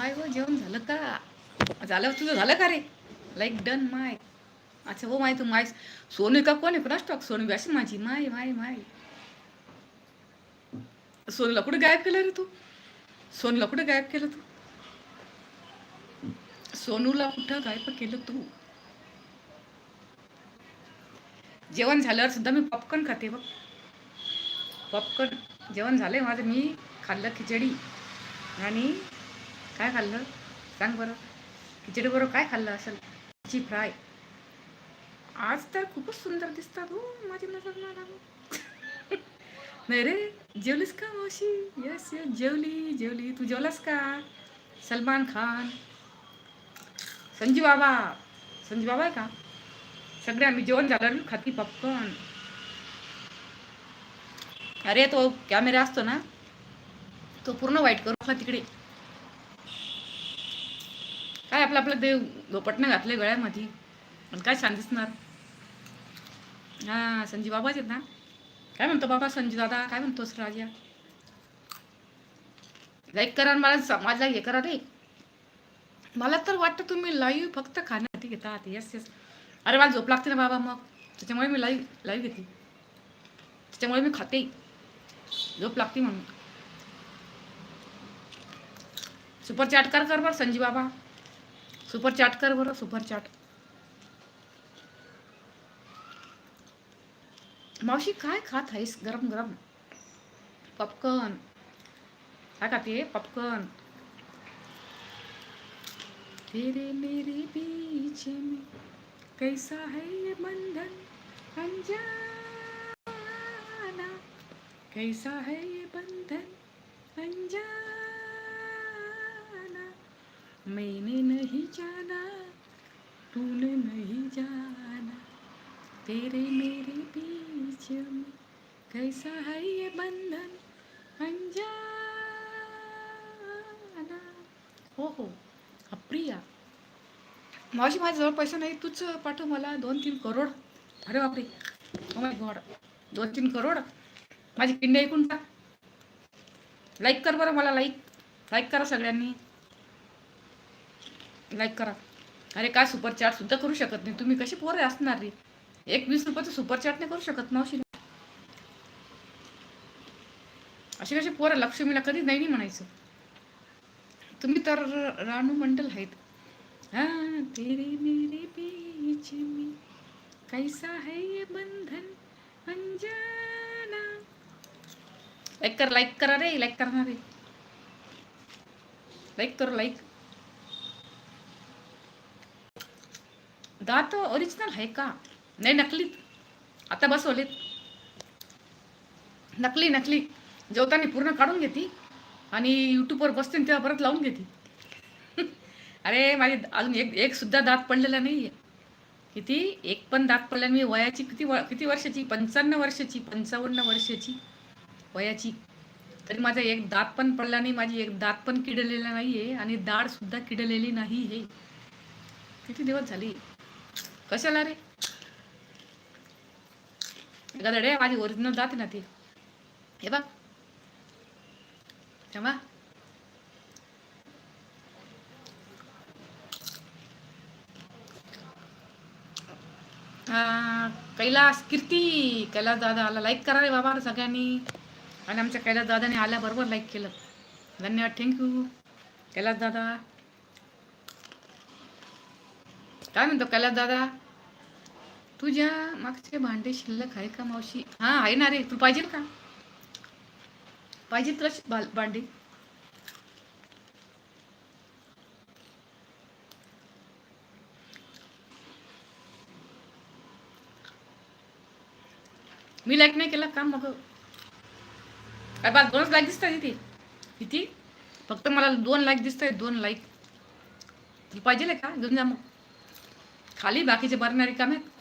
माय हो जेवण झालं का? झालं तुझं झालं का रे? लाईक डन माय. अच्छा हो माय तू माय सोनू का कोण आहे? कुणाच स्टॉक सोनू अशी माझी. माय माय माय. सोनूला कुठं गायब केलं रे तू? सोनूला कुठं गायब केलं तू? सोनूला कुठं गायब केलं तू? जेवण झाल्यावर सुद्धा मी पॉपकॉर्न खाते बघ. पॉपकॉर्न जेवण झालंय माझं. मी खाल्लं खिचडी आणि काय खाल्लं? सांग बरं. खिचडी बरोबर काय खाल्लं असेल? ची फ्राय. आज तर खूपच सुंदर दिसतात हो माझी नजर ना नाही रे जेवलीस का मावशी? येस येस जेवली जेवली. तू जेवलास का? सलमान खान. संजू बाबा. संजू बाबा आहे का? सगळे आम्ही जेवण झालं खाती पॉपकॉर्न अरे तो कॅमेरा असतो ना तो पूर्ण वाईट करू का तिकडे. काय आपलं आपलं देव झोपटणं घातलं गळ्यामध्ये? पण काय छान दिसणार? हा संजी बाबाच आहेत ना? काय म्हणतो बाबा संजी दादा? काय म्हणतोस राजा? लाईक करा आणि मला समाजला हे करा रे. मला तर वाटतं तुम्ही लाईव्ह फक्त खाण्यासाठी घेतात. येस येस अरे मला झोप लागते ना बाबा मग. त्याच्यामुळे मी लाईव्ह लाईव्ह घेते. त्याच्यामुळे मी खाते. झोप लागते म्हणून. सुपर चॅट कर कर बरं संजीव बाबा. सुपर चॅट कर बरं सुपर चॅट। मावशी, काय खात आहेस? गरम गरम। पॉपकॉर्न। काय खाते पॉपकॉर्न। तेरे मेरे बीच में कैसा है ये बंधन? अनजाना कैसा है ये बंधन? अनजाना मैंने नहीं जाना तूने नहीं जाना। तेरे मेरे बीच में कैसा है ये बंधन अंजाना हो हो अप्रिया मावशी माझ्याजवळ पैसा नाही तूच पाठव मला दोन तीन करोड. अरे बापरे. Oh हो माय गॉड दोन तीन करोड? माझी पिंड ऐकून टाक. लाईक कर बरं मला लाईक लाईक करा सगळ्यांनी. लाईक करा. अरे काय सुपर चॅट सुद्धा करू शकत नाही. तुम्ही कशी पोरे असणार? रे एक वीस रुपयाचं सुपर चॅट नाही करू शकत मावशी. असे कसे पोरं? लक्ष्मीला कधी नाही नाही म्हणायचं. तुम्ही तर रानू मंडल आहेत. हां तेरे मेरे बीच में कैसा है ये बंधन अंजाना? लाईक कर लाईक करा रे लाईक करणार रे. लाईक करू लाईक दात ओरिजिनल आहे का? नाही नकली. आता बसवलेत. नकली नकली. जेवताना पूर्ण काढून घेते आणि यूट्यूबवर बसते आणि तेव्हा परत लावून घेते. अरे माझे अजून एक एक सुद्धा दात पडलेला नाही आहे किती? एक पण दात पडल्याने मी वयाची किती व किती वर्षाची? पंचावन्न वर्षाची पंचावन्न वर्षाची वयाची. तरी माझा एक दात पण पडला नाही माझी एक दात पण किडलेला नाही आहे आणि दाढसुद्धा किडलेली नाही आहे किती दिवस झाली? कशाला रे? एखादा रे माझी ओरिजिनल जाते ना ती. हे बघ. तेव्हा कैलास कीर्ती. कैलास दादा आला. लाईक करा रे बाबा सगळ्यांनी. आणि आमच्या कैलास दादाने आल्याबरोबर लाईक केलं. धन्यवाद थँक्यू कैलास दादा. काय म्हणतो कैलास दादा? तुझ्या मागचे भांडे शिल्लक आहे का मावशी? हा आहे ना रे. तू पाहिजे का? पाहिजे तुला भांडे. मी लाईक नाही केला का मग. काय बा दोनच लाईक दिसतात इथे किती? फक्त मला दोन लाईक दिसत आहेत दोन लाईक तुला पाहिजे का? घेऊन जा मग. खाली बाकीचे बरणारे काम आहेत.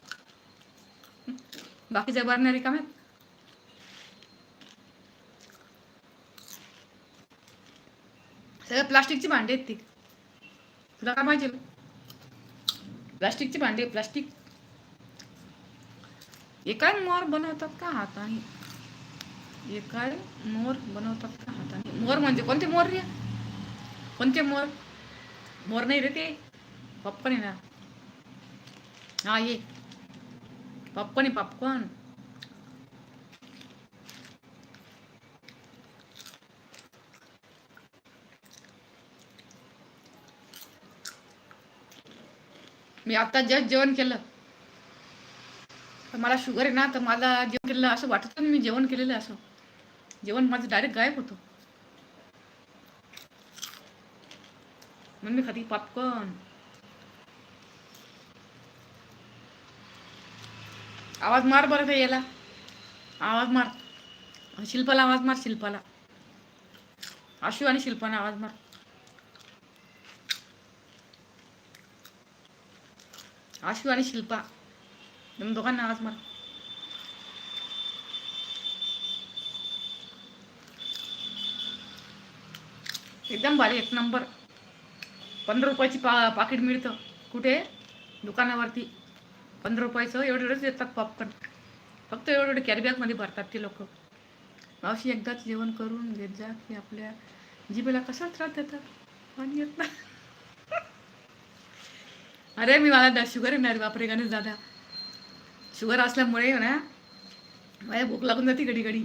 बाकीच्या भरणारी काम आहेत सगळं प्लास्टिकची भांडी आहेत ती तुला काय माहिती प्लास्टिकची भांडी प्लास्टिक एकाय मोर बनवतात का हाताने एकाय मोर बनवतात का हाताने मोर म्हणजे कोणते मोर रे कोणते मोर मोर नाही रे ते पप्पा नाही ना हा ये पॉपकॉर्न आहे पॉपकॉर्न मी आता जस्ट जेवण केलं. तर मला शुगर आहे ना तर मला जेवण केलेलं असं वाटत नाही मी जेवण केलेलं असं. जेवण माझं डायरेक्ट गायब होतं. म्हणून मी खाती पॉपकॉर्न आवाज मार बरं का याला. आवाज मार. शिल्पाला आवाज मार शिल्पाला. आशू आणि शिल्पाला आवाज मार. आशू आणि शिल्पा. तुम्ही दोघांना आवाज मार. एकदम भारी एक नंबर पंधरा रुपयाची पा पाकिट मिळतं. कुठे? दुकानावरती. पंधरा रुपयाचं एवढे एवढेच देतात पॉपकॉर्न फक्त एवढे एवढे कॅरीबॅगमध्ये भरतात ते लोक. मावशी एकदाच जेवण करून घेत जा की आपल्या जिभेला कसा त्रास देतात? पाणी येत नाही. अरे मी मला दा शुगर येणार रे बापरे गणेश दादा. शुगर असल्यामुळे ना माझ्या भूक लागून जाते घडी घडी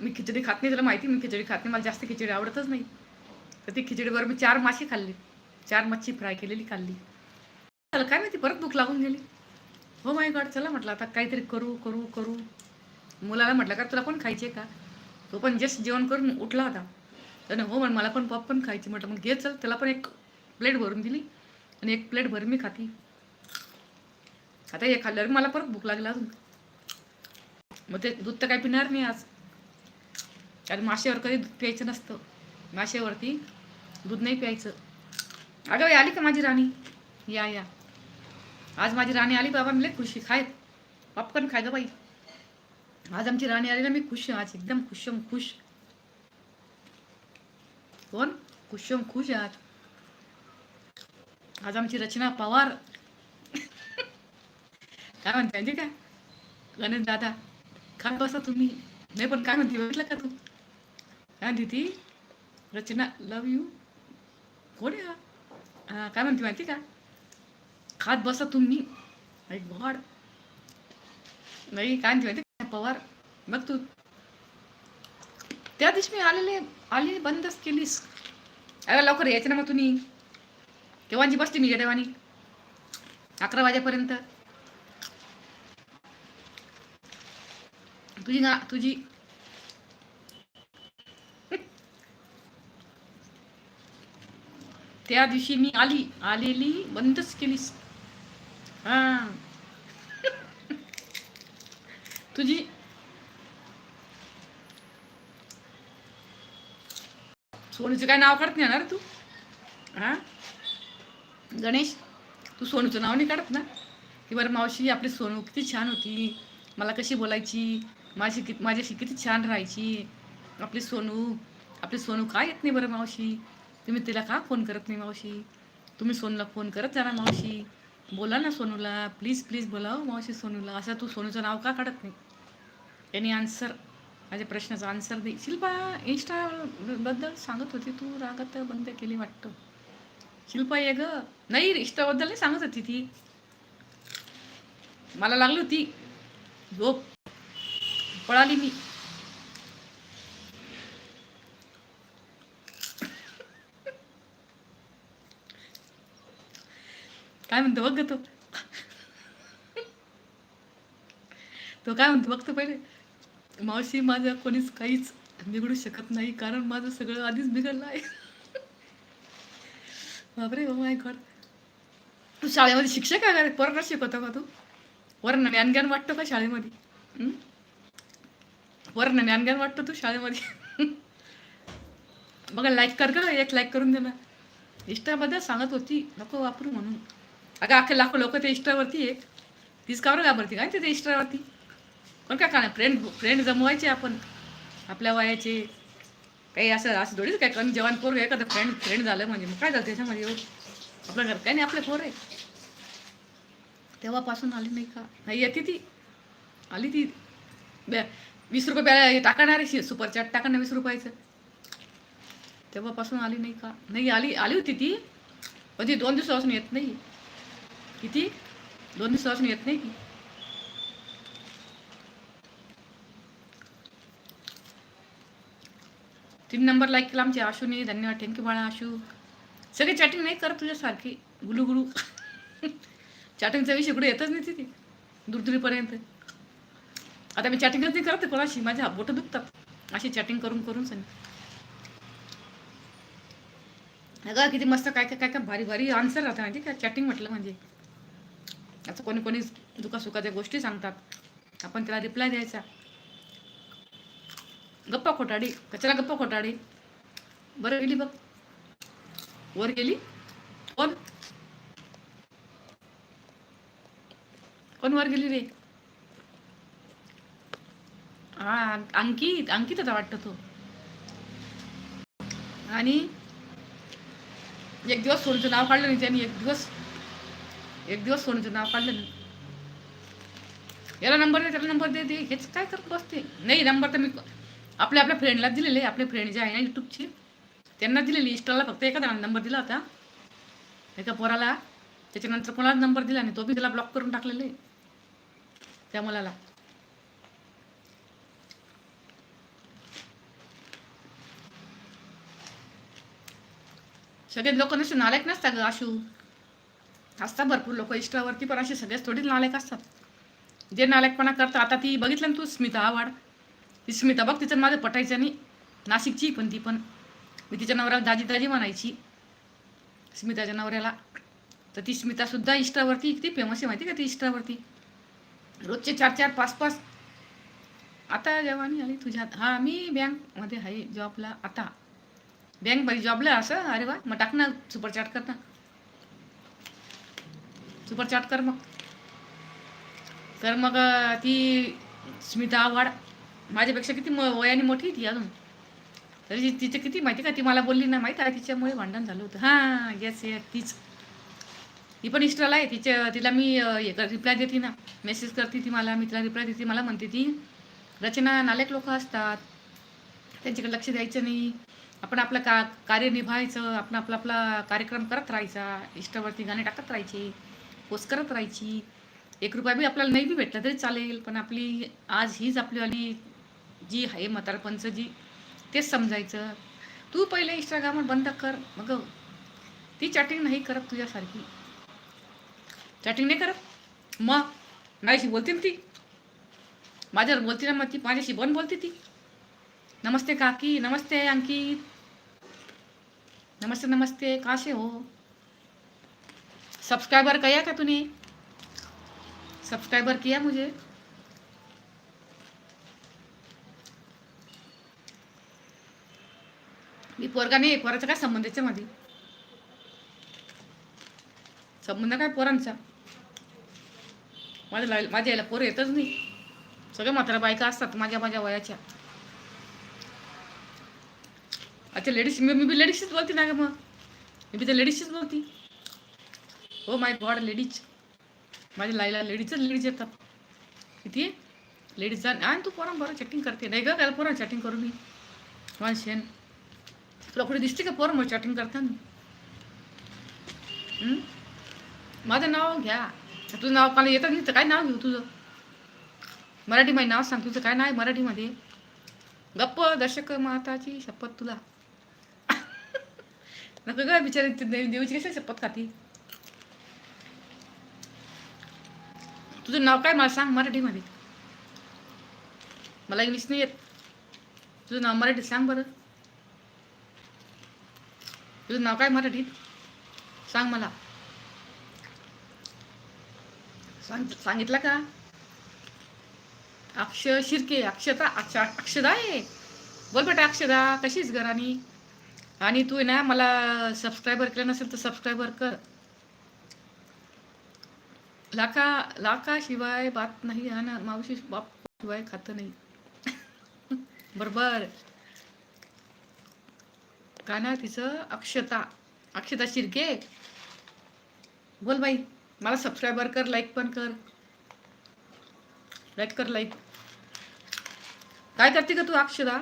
मी खिचडी खात नाही तुला माहिती मी खिचडी खात नाही मला जास्त खिचडी आवडतच नाही. तर ती खिचडीवर मी चार मासे खाल्ले. चार मच्छी फ्राय केलेली खाल्ली. चला काय माहिती परत भूक लागून गेली. हो माय गॉड चला म्हटलं आता काहीतरी करू करू करू. मुलाला म्हटलं का तुला पण खायचे का? तो पण जस्ट जेवण करून उठला होता. त्याने हो म्हण मला पण पॉपकॉर्न खायची. म्हटलं मग घे चल. त्याला पण एक प्लेट भरून दिली आणि एक प्लेट भरून मी खाती. आता हे खाल्ल्यावर मला परत भूक लागला अजून. मग ते दूध तर काही पिणार नाही आज. कारण माशेवर कधी दूध प्यायचं नसतं. माशेवरती दूध नाही प्यायचं. अगं आली का माझी राणी? या या. आज माझी राणी आली बाबा मी खुशी. खाय पॉपकॉर्न खाय ग बाई. आज आमची राणी आली ना मी खुश आज एकदम खुशम खुश. कोण? खुशम खुश आज. आज आमची रचना पवार. काय म्हणते माहिती का गणेश दादा काय बसा तुम्ही. नाही पण काय म्हणते बघितलं का तू? काय म्हणते ती? रचना लव यू कोण हा? हा, काय म्हणते माहिती का? खात बसा तुम्ही. गॉड. नाही काय माहिती पवार बघ तू. त्या दिवशी मी आलेले आलेली बंदच केलीस. अरे लवकर यायचं ना मग तुम्ही. केव्हाची बसली मी देवानी? अकरा वाजेपर्यंत. तुझी ना तुझी. त्या दिवशी मी आली आलेली बंदच केलीस. Ah. हा तुझी सोनूचं काय नाव काढत नाही ना रे तू? हा? गणेश तू सोनूचं नाव नाही काढत ना? की बरं मावशी आपली सोनू किती छान होती. मला कशी बोलायची? माझी कि माझ्याशी किती छान राहायची. आपली सोनू आपली सोनू काय येत नाही बरं मावशी? तुम्ही तिला का फोन करत नाही मावशी? तुम्ही सोनूला फोन करत जा ना मावशी. बोला ना सोनूला प्लीज प्लीज बोलावं मावशी सोनूला. असं तू सोनूचं नाव का काढत नाही? यांनी आन्सर माझ्या प्रश्नाचा आन्सर दे. शिल्पा इंस्टाबद्दल सांगत होती तू रागत बंद केली वाटतं. शिल्पा ये ग. नाही इंस्टाबद्दल नाही सांगत होती ती. मला लागली होती. झोप. पळाली मी. काय म्हणतो बघ ग तो? तो काय म्हणतो बघतो पहिले? मावशी माझं कोणीच काहीच बिघडू शकत नाही कारण माझं सगळं आधीच बिघडलं आहे. बापरे हो माय गॉड तू शाळेमध्ये शिक्षक आहे का रे? पोरांना शिकवतो का तू? वरण ज्ञानज्ञान वाटतो का शाळेमध्ये? हं? वरण ज्ञानज्ञान वाटतो तू शाळेमध्ये? बघा लाईक कर का एक लाईक करून दे ना. इंस्टामध्ये सांगत होती नको वापरू म्हणून. अगं अख्खे लाखो लोक ते इंस्टावरती एक तीच का बरं घाबरती काय ते इंस्टावरती पण काय काय फ्रेंड फ्रेंड जमवायचे आपण. आपल्या वयाचे. काही असं असं थोडीच काय कारण जेवण पोर एखादं फ्रेंड फ्रेंड झालं म्हणजे. मग काय झालं त्याच्यामध्ये येऊ आपलं घर काय नाही आपले पोर आहे तेव्हापासून आली नाही का? नाही येते ती. आली ती. वीस रुपये बॅ टाकणार आहे सुपर चॅट टाकणार वीस रुपयाचं. तेव्हापासून आली नाही का? नाही आली आली होती ती. कधी दोन दिवसापासून येत नाही. किती? दोन दिवसापासून येत नाही की? तीन नंबर लाईक केला आमची आशूने धन्यवाद. थँक्यू बाळा आशू. सगळे चॅटिंग नाही करत तुझ्यासारखी. गुलू गुलू. चॅटिंगचा विषय कुठे येतच नाही तिथे. दूरदूरीपर्यंत. आता मी चॅटिंगच नाही करत कोणाशी. माझ्या बोटं दुखतात. अशी चॅटिंग करून करून सांग अगं किती मस्त काय काय काय काय भारी भारी आन्सर राहतं माहिती का? चॅटिंग म्हटलं म्हणजे. आता कोणी कोणी दुखासुखाच्या गोष्टी सांगतात. आपण त्याला रिप्लाय द्यायचा. गप्पा खोटाडी कशाला गप्पा खोटाडी? बरं गेली बघ. वर गेली? कोण? कोण वर गेली रे? हा अंकित अंकित होता वाटतं तो. आणि एक दिवस सोनचं नाव काढलं नाही त्यांनी एक दिवस एक दिवस सोनूचं नाव काढलं याला नंबर दे त्याला नंबर दे दे. हेच काय करत बसते? नाही नंबर तर मी आपल्या आपल्या फ्रेंडला दिलेले. आपले फ्रेंड जे आहे ना यूट्यूबचे त्यांना दिलेली. इंस्टाला फक्त एका नंबर दिला होता. एका पोराला. त्याच्यानंतर कोणाला नंबर दिला नाही? तो बी त्याला ब्लॉक करून टाकलेले त्या मुलाला. सगळे लोक नसते नालायक नसता ग आशू. असतात भरपूर लोक. इष्टावरती पण असे सगळेच थोडीच नालायक असतात. जे नालायकपणा करतात आता ती बघितलं ना तू स्मिता आवाड ती स्मिता बघ तिचं माझं पटायचं नाही नाशिकची पण ती पण. मी तिच्या नवऱ्याला दाजी दाजी म्हणायची. स्मिताच्या नवऱ्याला. तर ती स्मितासुद्धा इष्टावरती किती फेमस आहे माहिती का ती इष्टावरती? रोजचे चार चार पाच पाच. आता जेव्हानी आली तुझ्या हां मी बँकमध्ये आहे जॉबला. आता. बँक बाई जॉबला असं अरे वा मग टाक ना सुपरचाट कर ना. सुपर चॅट कर मग. तर मग ती स्मिता आव्हाड. माझ्यापेक्षा किती म वयाने मोठी आहे ती अजून. तरी तिचं किती माहिती का? ती मला बोलली ना माहिती आहे तिच्यामुळे भांडण झालं होतं. हां येस येस तीच. ती पण इस्टाला आहे. तिच्या तिला मी रिप्लाय देते ना. मेसेज करते ती मला मी तिला रिप्लाय देते मला म्हणते ती रचना नालेक लोक असतात. त्यांच्याकडे लक्ष द्यायचं नाही. आपण आपलं का कार्य निभायचं. आपण आपला आपला कार्यक्रम करत राहायचा. इष्टावरती गाणे टाकत राहायचे. पोस्ट करत राहायची. एक रुपया बी आपल्याला नाही बी भेटला तरी चालेल पण आपली आज हीच आपलीवाली जी आहे म्हातारपणचं जी तेच समजायचं. तू पहिले इंस्टाग्रामवर बंद कर मग ती चॅटिंग नाही करत तुझ्यासारखी. चॅटिंग नाही करत? मग माझ्याशी बोलते ना ती? माझ्यावर बोलते ना मग ती? माझ्याशी बन बोलते ती? नमस्ते काकी नमस्ते अंकित. नमस्ते नमस्ते कासे हो? सब्सक्राइबर किया क्या तूने? सब्सक्राइबर किया मुझे? मी पोरगा नाही पोराचा काय संबंध याच्यामध्ये संबंध काय पोरांचा? माझ्या माझ्या याला पोरं येतच नाही. सगळ्या म्हातारा बायका असतात माझ्या माझ्या वयाच्या. अच्छा लेडीज मी मी बी लेडीजच बोलते ना ग मग? मी बी तर लेडीजशीच बोलती. हो माय गॉड लेडीज. माझ्या लाईला लेडीजच लेडीज येतात. किती? लेडीज जा आणि तू पोरा बरं चॅटिंग करते. नाही गं काय पोरा चॅटिंग करू मी. माझं शेन तुला कुठे दिसते का पोरं मग चॅटिंग करताना माझं नाव घ्या. तुझं नाव मला येतं नाही तर काय नाव घेऊ तुझं? मराठीमध्ये नाव सांग तुझं काय नाव आहे मराठीमध्ये? गप्प दर्शक माताची शपथ तुला. नको ग बिचारी देवीची कशी शपथ खाती? तुझं नाव काय? मला सांग मराठीमध्ये. मला इंग्लिश नाही येत. तुझं नाव मराठीत सांग बरं. तुझं नाव काय मराठीत? सांग मला. सांग सांगितलं का? अक्ष शिर्के अक्षता अक्ष अक्षदा आहे बोल बेटा अक्षदा कशीच घरानी? आणि तू आहे ना मला सबस्क्रायबर केलं नसेल तर सबस्क्रायबर कर. लाका लाका शिवाय बात नाही हा ना मावशी बाप शिवाय खातं नाही. बरोबर. का ना तिचं? अक्षता. अक्षता शिर्के. बोल बाई मला सबस्क्रायबर कर लाईक पण कर. लाईक कर लाईक काय करते का तू अक्षदा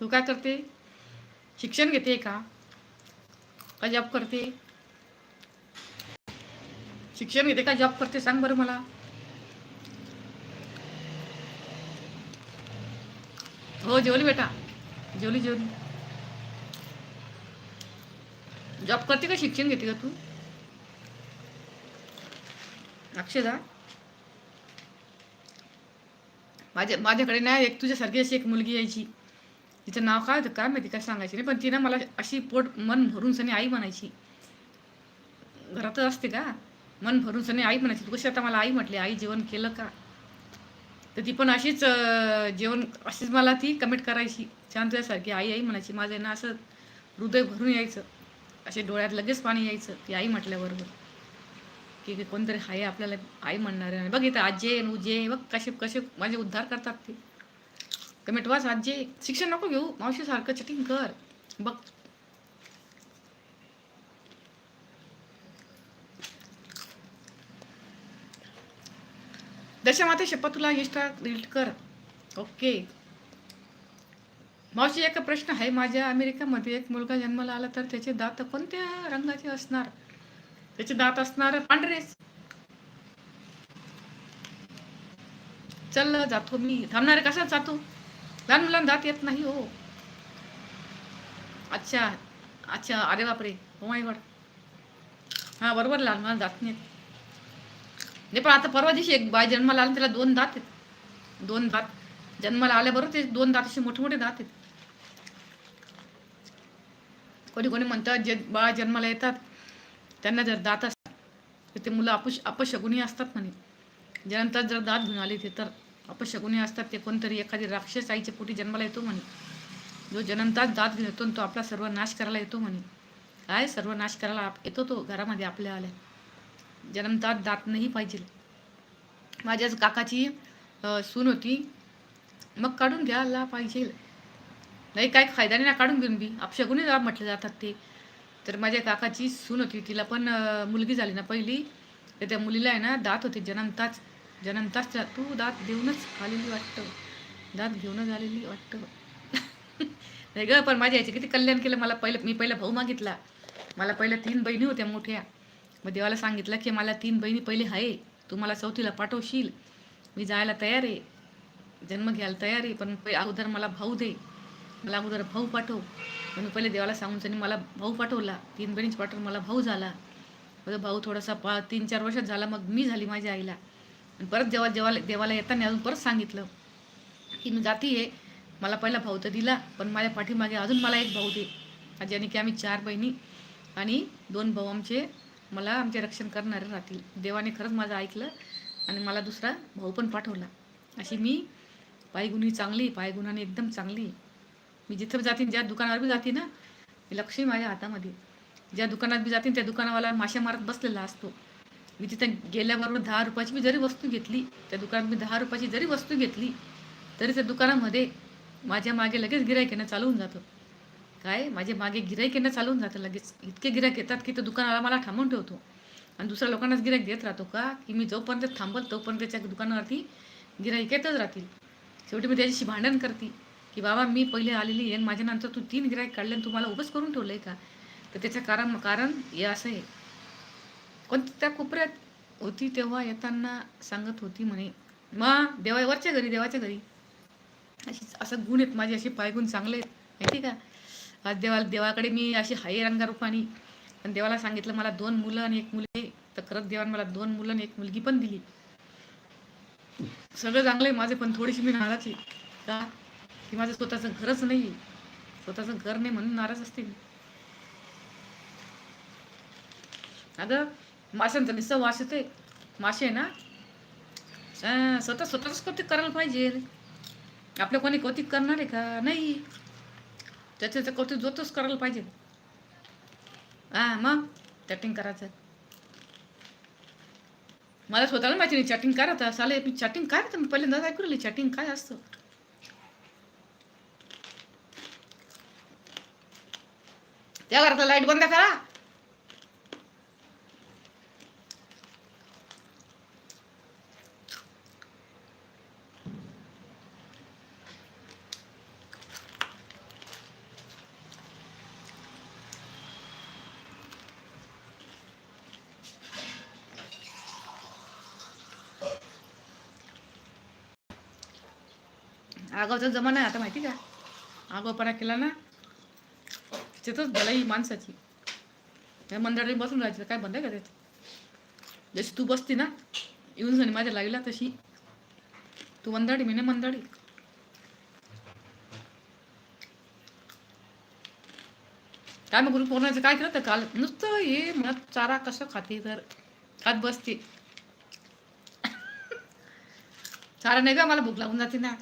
तू काय करते? शिक्षण घेते का? का जॉब करते? शिक्षण घेते का? जॉब करते सांग बरं मला. हो जेवली बेटा. जेवली जेवली. जॉब करते का? शिक्षण घेते का तू? अक्षदा. माझ्या माझ्याकडे ना एक तुझ्यासारखी अशी एक मुलगी यायची. तिचं नाव काय होतं? काय माहिती काय सांगायची नाही. पण तिनं मला अशी पोट मन भरून सनी आई म्हणायची. घरातच असते का? मन भरून सनी आई म्हणायची तू कशी आता मला आई म्हटली? आई जेवण केलं का? तर ती पण अशीच जेवण अशीच मला ती कमेंट करायची. छान तुझ्यासारखी आई आई म्हणायची माझं ना असं हृदय भरून यायचं. असे डोळ्यात लगेच पाणी यायचं. ती आई म्हटल्याबरोबर की कोणतरी आहे आपल्याला आई म्हणणार आहे. बघ इथं आजे उजे बघ कसे कसे माझे उद्धार करतात ते. कमेंट वाच आजे शिक्षण नको घेऊ. मावशीसारखं चटिंग कर. बघ दशमाते शपथ तुला इंस्टा कर. ओके मावशी एक प्रश्न आहे. माझ्या अमेरिकामध्ये एक मुलगा जन्माला आला तर त्याचे दात कोणत्या रंगाचे असणार? त्याचे दात असणार पांढरेच चल जातो मी. थांबणार कसा जातो? लहान मुलांना दात येत नाही हो. अच्छा. अच्छा. अरे बापरे. हो माय गड हा बरोबर. लहान मुलांना जात नाही नाही पण आता परवा दिवशी एक बाय जन्माला आला त्याला दोन दात आहेत. दोन दात. जन्माला आल्याबरोबर ते दोन दात असे मोठे मोठे दात आहेत. कोणी कोणी म्हणतात जे बाळ जन्माला येतात त्यांना जर दात असतात तर ते मुलं अपश अपशगुनी असतात म्हणे. ज्यानंतर जर दात घेऊन आले ते तर अपशगुनी असतात. ते कोणतरी एखादी राक्षस आईच्या पोटी जन्माला येतो म्हणे. जो जन्मताच दात घेऊन येतो आणि तो आपला सर्व नाश करायला येतो म्हणे. काय सर्व नाश करायला आप- येतो तो घरामध्ये आपल्या आल्या. जन्मतात दात नाही पाहिजे. माझ्याच काकाची सून होती. मग काढून घ्यायला पाहिजे. नाही काय फायदा नाही ना काढून घेऊन बी. अपशगुनी जा म्हटले जातात ते. तर माझ्या काकाची सून होती. तिला पण मुलगी झाली ना पहिली. तर त्या मुलीला आहे ना दात होते. जन्मताच जन्मताच तू दात देऊनच आलेली वाटतं. दात घेऊनच आलेली वाटतं. नाही ग पण माझ्या याचे किती कल्याण केलं. मला पहिलं मी पहिला भाऊ मागितला. मला पहिल्या तीन बहिणी होत्या मोठ्या. मग देवाला सांगितलं की मला तीन बहिणी पहिले आहे. तू मला चौथीला पाठवशील. मी जायला तयार आहे. जन्म घ्यायला तयार आहे. पण पहि- अगोदर मला भाऊ दे. मला अगोदर भाऊ पाठव. म्हणून पहिले देवाला सांगून त्यांनी मला भाऊ पाठवला. तीन बहिणीच पाठवून मला भाऊ झाला. माझा भाऊ थोडासा पा तीन चार वर्षात झाला. मग मी झाली माझ्या आईला. आणि परत जेव्हा जेव्हा देवाला येताना अजून परत सांगितलं की मी जाती आहे. मला पहिला भाऊ तर दिला. पण माझ्या पाठीमागे अजून मला एक भाऊ दे. ज्याने की आम्ही चार बहिणी आणि दोन भाऊ आमचे मला आमचे रक्षण करणारे राहतील. देवाने खरंच माझं ऐकलं आणि मला दुसरा भाऊ पण पाठवला. अशी मी पायगुणी चांगली पायगुणाने एकदम चांगली. मी जिथं जाते ज्या दुकानावर बी जाते ना मी माझ्या हातामध्ये. ज्या दुकानात बी जाते त्या दुकानावाला माशा मारत बसलेला असतो. मी तिथं गेल्याबरोबर दहा रुपयाची मी जरी वस्तू घेतली त्या दुकानात मी दहा रुपयाची जरी वस्तू घेतली तरी त्या दुकानामध्ये माझ्या मागे लगेच गिरायक येणं चालवून जातं. काय? माझे मागे गिरायक येणं चालून जातं लगेच. इतके गिरायक येतात की तो दुकानाला मला थांबून ठेवतो. आणि दुसऱ्या लोकांनाच गिरायक देत राहतो का? की मी जोपर्यंत थांबल तोपर्यंत त्याच्या दुकानावरती गिरायक येतच राहतील. शेवटी मी त्याच्याशी भांडण करते. की बाबा मी पहिले आलेली आहे आणि माझ्यानंतर तू तीन गिरायक काढले आणि तू मला उभंच करून ठेवलं आहे का? तर त्याचं कारण कारण हे असं आहे. कोणत्या त्या कोपऱ्यात होती तेव्हा येताना सांगत होती म्हणे मग देवा वरच्या घरी देवाच्या घरी. अशी असं गुण आहेत माझे असे पायगुण चांगले आहेत. माहिती का? आज देवाला देवाकडे मी अशी हाय रंगारूपानी पण देवाला सांगितलं मला दोन मुलं आणि एक मुली तर खरंच देवाने मला दोन मुलं आणि एक मुलगी पण दिली. सगळं चांगलं आहे माझे पण थोडीशी मी नाराज आहे का? की माझं स्वतःचं घरच नाही स्वतःचं घर नाही म्हणून नाराज असते मी. अगं माशांचा नुसतं वास येते मासे आहे ना? स्वतः स्वतःच कौतिक करायला पाहिजे. आपलं कोणी कौतिक करणार आहे का? नाही. त्याचं तर कौतुक जोतच करायला पाहिजे. हा मग? चॅटिंग करायचं. मला स्वतःला माहिती नाही चॅटिंग काय राहतं साले मी चॅटिंग काय राहतं मी पहिल्यांदाच ऐकू राहिली चॅटिंग काय असतं? त्या घरातला लाइट बंद करा. आगावचा जमाना आहे आता माहिती का? आगावपणा केला ना त्याच्यातच भलाई माणसाची. त्या मंडळी बसून राहायचं काय बंद आहे का त्याचं? जशी तू बसती ना येऊन जाणे माझ्या लागला तशी. तू मंदाडी मी ना मंदाडी. काय मग गुरु पौर्णाचं काय केलं तर काल? नुसतं हे म्हणत चारा कसं खाते तर? खात बसते. चारा नाही का मला भूक लागून जाते ना.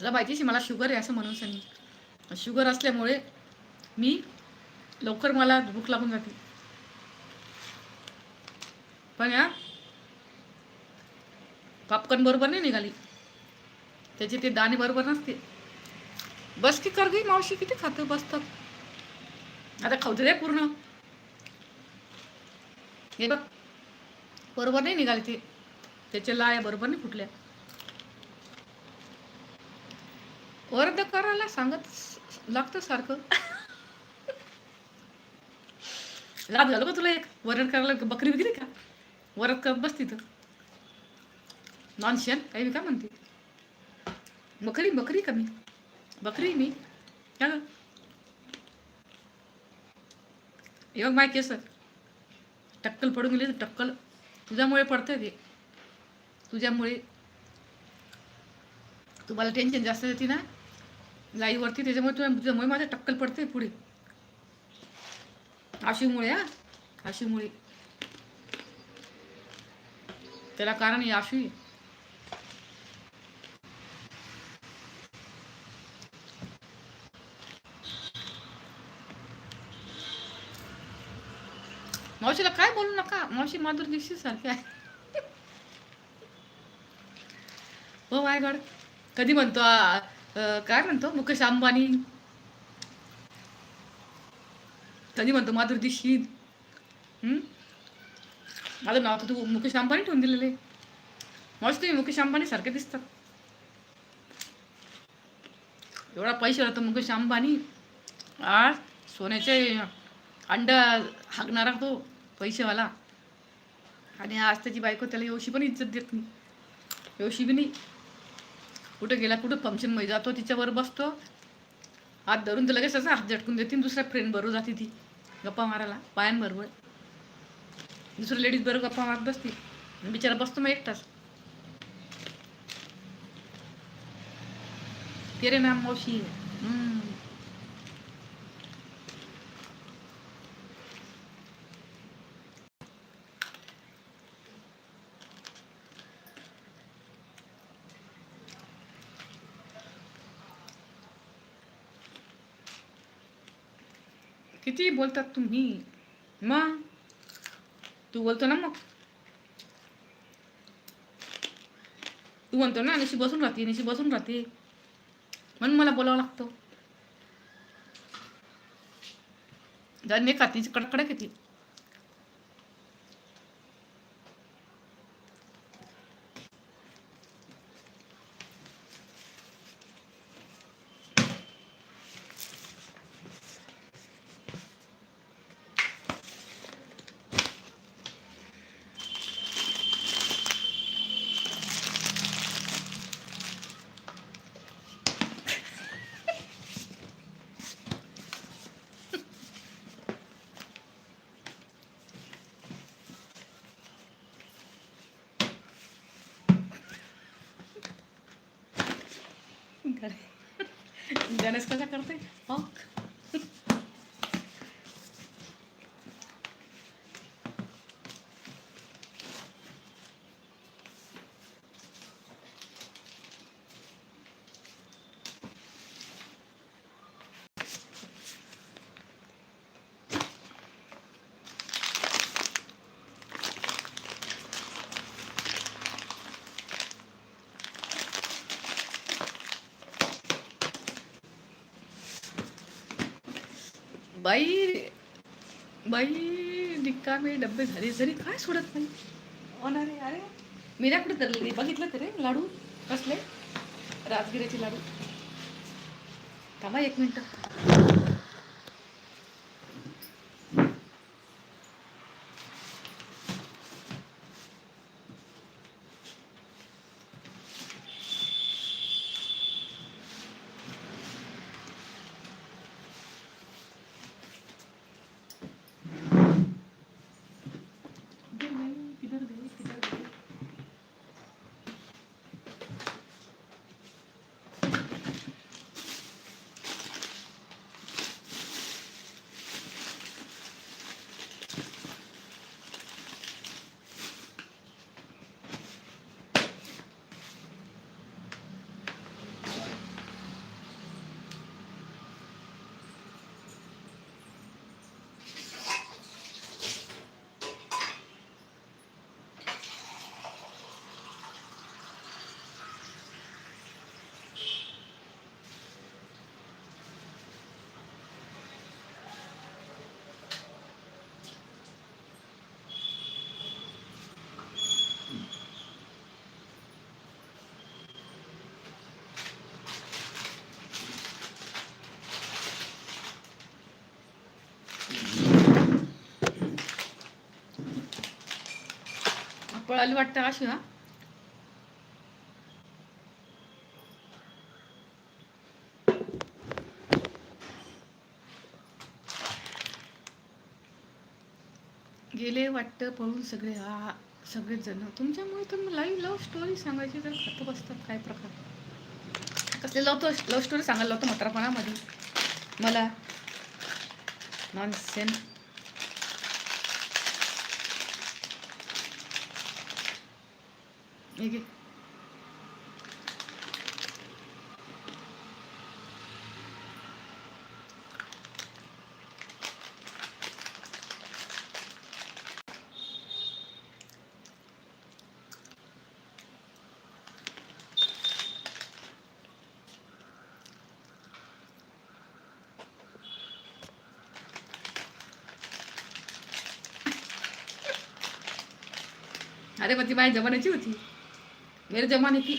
तुला माहितीशी मला शुगर आहे असं म्हणून सांगितलं शुगर असल्यामुळे मी लवकर मला भूक लागून जाते. पण या पापकन बरोबर नाही निघाली. त्याचे ते दाणे बरोबर नसते. बस की कर गई मावशी किती खातं बसतात आता खाऊ दे पूर्ण. हे बघ बरोबर नाही निघाले ते. त्याच्या लाया बरोबर नाही फुटल्या. वर्ध करायला सांगत लागतं सारखं. लाभ झालं का तुला एक? वरण करायला बकरी विकली का? वरद करत बस तिथं नॉनशन काही मी का म्हणते? बकरी बकरी का मी बकरी मी. का योग माय केस. टक्कल पडून गेली तर टक्कल. तुझ्यामुळे पडतंय ते. तुझ्यामुळे. तुम्हाला टेन्शन जास्त येते ना? लाईवरती त्याच्यामुळे तुम्ही तुझ्यामुळे माझ्या टक्कल पडते पुढे. आशीमुळे हा? आशीमुळे. त्याला कारण आहे आशू. मावशीला काय बोलू नका? मावशी माधुर दीक्षित सारखी आहे. हो माय गॉड. कधी म्हणतो काय म्हणतो? मुकेश अंबानी. कधी म्हणतो माधुरी दीक्षित माझं नाव तर तू मुकेश अंबानी ठेवून दिलेले मस्त तुम्ही मुकेश अंबानी सारखे दिसतात. एवढा पैसे राहतो मुकेश अंबानी. आज सोन्याचे अंडा हागणारा तो पैसेवाला. आणि आज त्याची बायको त्याला एवशी पण इज्जत देत नाही. एवशी बी नाही. कुठं गेला कुठं फंक्शनमध्ये जातो तिच्यावर बसतो. हात धरून तर लगेच असं हात झटकून देते दुसऱ्या फ्रेंड बरोबर जाते ती. गप्पा मारायला पायांबरोबर. दुसऱ्या लेडीज बरोबर गप्पा मारत बसते. बिचारा बसतो मग एकटाच. तेरे नाम मौशी किती बोलतात तुम्ही. मग? तू बोलतो ना मग. तू म्हणतो ना निशी बसून राहते निशी बसून राहते. म्हणून मला बोलावं लागतं. जर खाती कडकडे किती गणेश कसा करते हो बाई बाई रिकामे डब्बे झाले तरी काय सोडत नाही. अरे. मी ना कुठे धरले बघितलं तरी लाडू. कसले? राजगिऱ्याचे लाडू. थांबा एक मिनिट. पळाली वाटतं अशी हा? गेले वाटतं पळून सगळे हा सगळेच जण. तुमच्यामुळे तुम्ही लाईव्ह लव्ह स्टोरी सांगायची तर खातो बसतात काय प्रकार? कसले लव लव्ह स्टोरी सांगायला लावतो म्हातारपणामध्ये? मला. नॉनसेन हे घे. अरे पण ती माझ्या जमान्याची होती मेरे जमाने की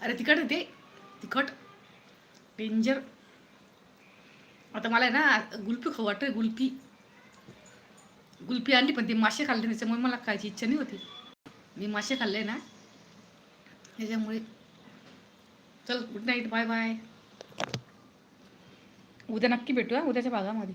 अरे तिखट होते तिखट. डेंजर आता मला आहे ना गुल्फी खाऊ वाटतं गुलपी. गुल्फी आणली पण ते मासे खाल्ले त्याच्यामुळे मला खायची इच्छा नाही होती. मी मासे खाल्ले ना त्याच्यामुळे. चल गुड नाईट बाय बाय उद्या नक्की भेटू हा उद्याच्या भागामध्ये.